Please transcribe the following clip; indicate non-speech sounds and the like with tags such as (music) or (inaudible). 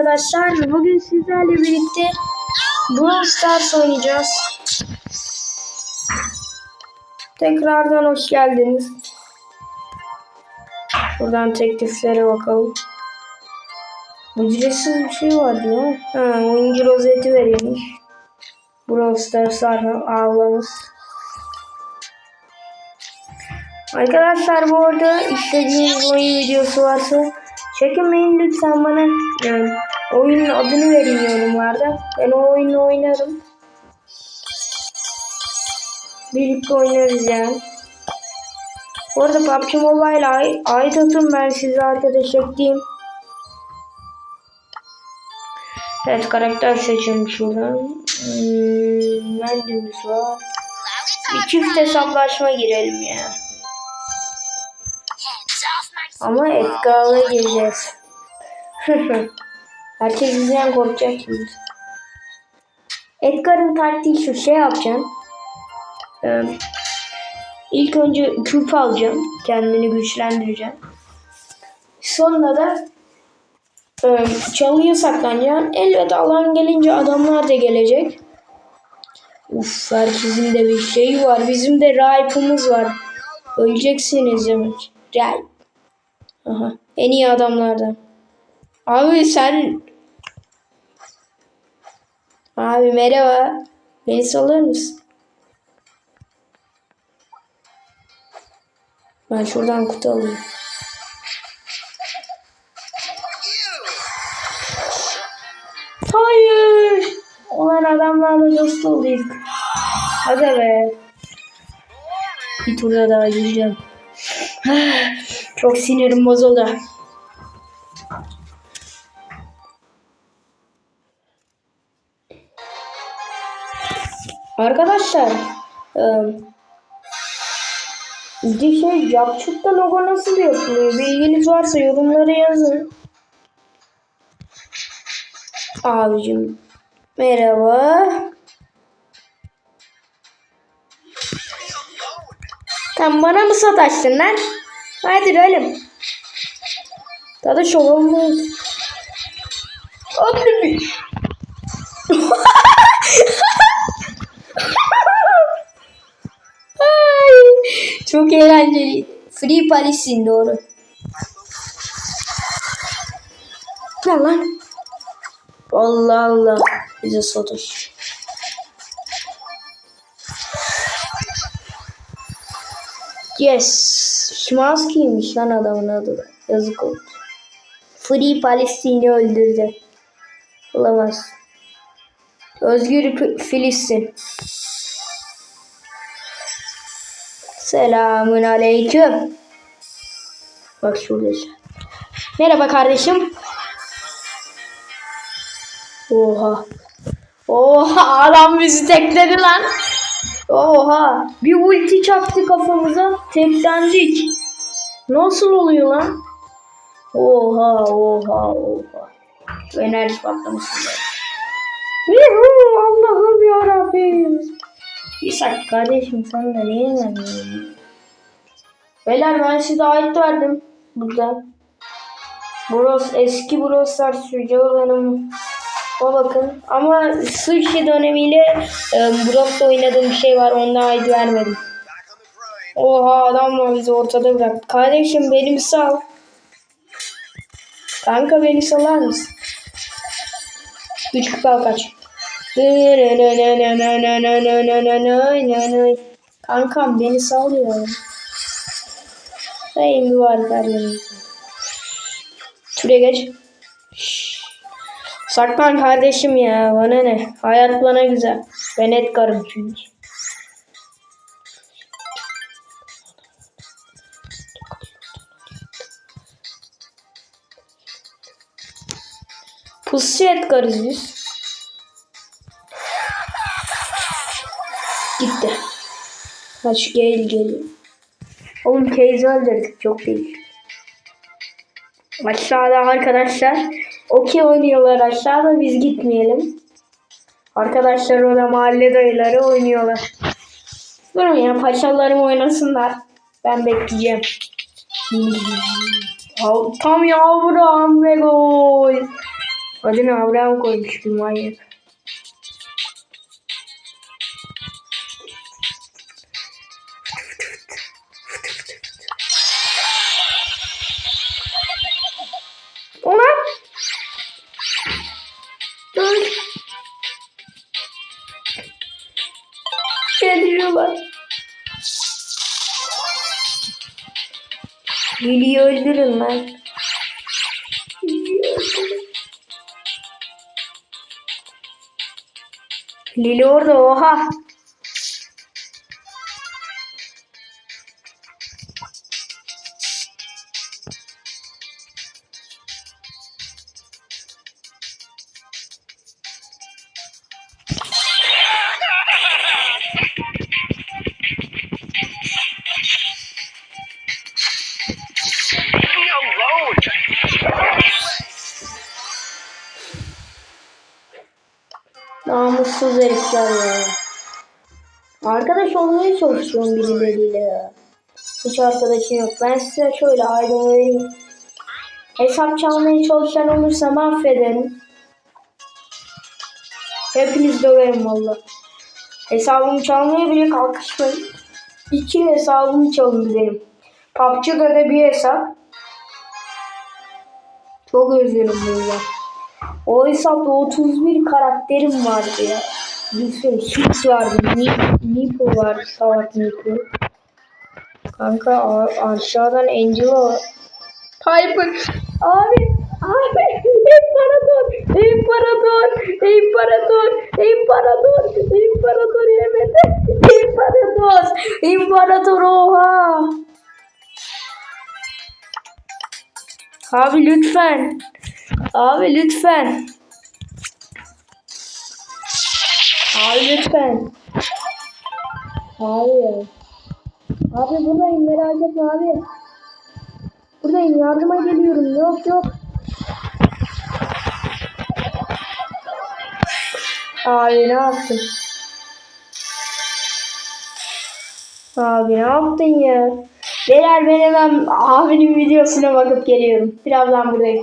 arkadaşlar. Bugün sizlerle birlikte Brawl Stars oynayacağız. Tekrardan hoş geldiniz. Buradan tekliflere bakalım. Ücretsiz bir şey var diyor. Ha, oyuncu rozeti veriyormuş. Brawl Stars ağlamız. Arkadaşlar bu arada istediğiniz oyun videosu varsa çekinmeyin lütfen bana yani, oyunun adını verin yorumlarda. Ben o oyunu oynarım. Birlikte oynarız yani. Bu arada PUBG Mobile ay ait atın ben size arkadaş ekleyeyim. Evet karakter seçelim şuradan. Hmm, Mendimiz var. Bir çift hesaplaşma girelim ya. Ama Edgar'la gireceğiz. (laughs) Herkes bizden korkacak şimdi. Edgar'ın taktiği şu şey yapacağım. Ee, ilk önce küp alacağım. Kendini güçlendireceğim. Sonra da e, çalıya saklanacağım. Elbette alan gelince adamlar da gelecek. Uf herkesin de bir şeyi var. Bizim de raipimiz var. Öleceksiniz demek. Raip. Aha. En iyi adamlardan. Abi sen... Abi merhaba. Beni salır mısın? Ben şuradan kutu alayım. Hayır. Olan adamlarla dost olduk. Hadi be. Bir turda daha gireceğim. (sighs) Çok sinirim bozuldu. Arkadaşlar ıı, bir şey yapçukta logo nasıl yapılıyor? Bilginiz varsa yorumlara yazın. Abicim merhaba. Sen bana mı sataştın lan? Hadi oğlum. Tadı şovum Hadi çok eğlenceli. Free Palestine doğru. Ne lan? Allah Allah. Bize satış. Yes. Şimanski'ymiş lan adamın adı. Yazık oldu. Free Palestine'i öldürdü. Olamaz. Özgür Filistin. Selamun aleyküm. Bak şurada. Merhaba kardeşim. Oha. Oha adam bizi tekledi lan. Oha. Bir ulti çaktı kafamıza. Teklendik. Nasıl oluyor lan? Oha oha oha. Enerji patlamışsın Allah'ım yarabbim. İshak kardeşim sen de niye inanmıyorsun? Beyler ben size ait verdim. Buradan. Bros eski Broslar Sucağı Hanım. O bakın. Ama sushi dönemiyle e, Bros'ta oynadığım bir şey var. Ondan ait vermedim. Oha adam var bizi ortada bırak. Kardeşim beni sal. Kanka beni salar mısın? Üç kupa kaç. Kankam beni sal ya. Hey mübarek Ermeni. Şuraya geç. Saklan kardeşim ya bana ne? Hayat bana güzel. Ben Edgar'ım çünkü. Pusu Edgar'ız biz. Gitti. Kaç gel geliyor. Oğlum Case'i öldürdük çok değil. Aşağıda arkadaşlar okey oynuyorlar aşağıda biz gitmeyelim. Arkadaşlar orada mahalle dayıları oynuyorlar. Durun ya paşalarım oynasınlar. Ben bekleyeceğim. Tam yavrum ve gol. Adını Abraham koymuş bir manyak. Ulan! Dur! Geliyorlar. Lili'yi öldürün lan. Lili orada oha. Herifler ya. Arkadaş olmaya çalışıyorum birileriyle ya. Hiç arkadaşım yok. Ben size şöyle aydın vereyim. Hesap çalmaya çalışan olursa mahvederim. Hepiniz döverim valla. Hesabımı çalmaya bile kalkışmayın. İki hesabım çalındı benim. PUBG'da da bir hesap. Çok özlerim böyle. O hesapta 31 karakterim vardı ya. Sürü Süt vardı, Ni- Nipo vardı, Salak Nipo. Kanka aşağıdan Angela var. Piper. Abi, abi, İmparator, İmparator, İmparator, İmparator, İmparator yemedi. İmparator, İmparator oha. Abi lütfen. Abi lütfen. Abi lütfen. Abi. Abi buradayım merak etme abi. Buradayım yardıma geliyorum. Yok yok. Abi ne yaptın? Abi ne yaptın ya? Beyler ben hemen abinin videosuna bakıp geliyorum. Birazdan buradayım.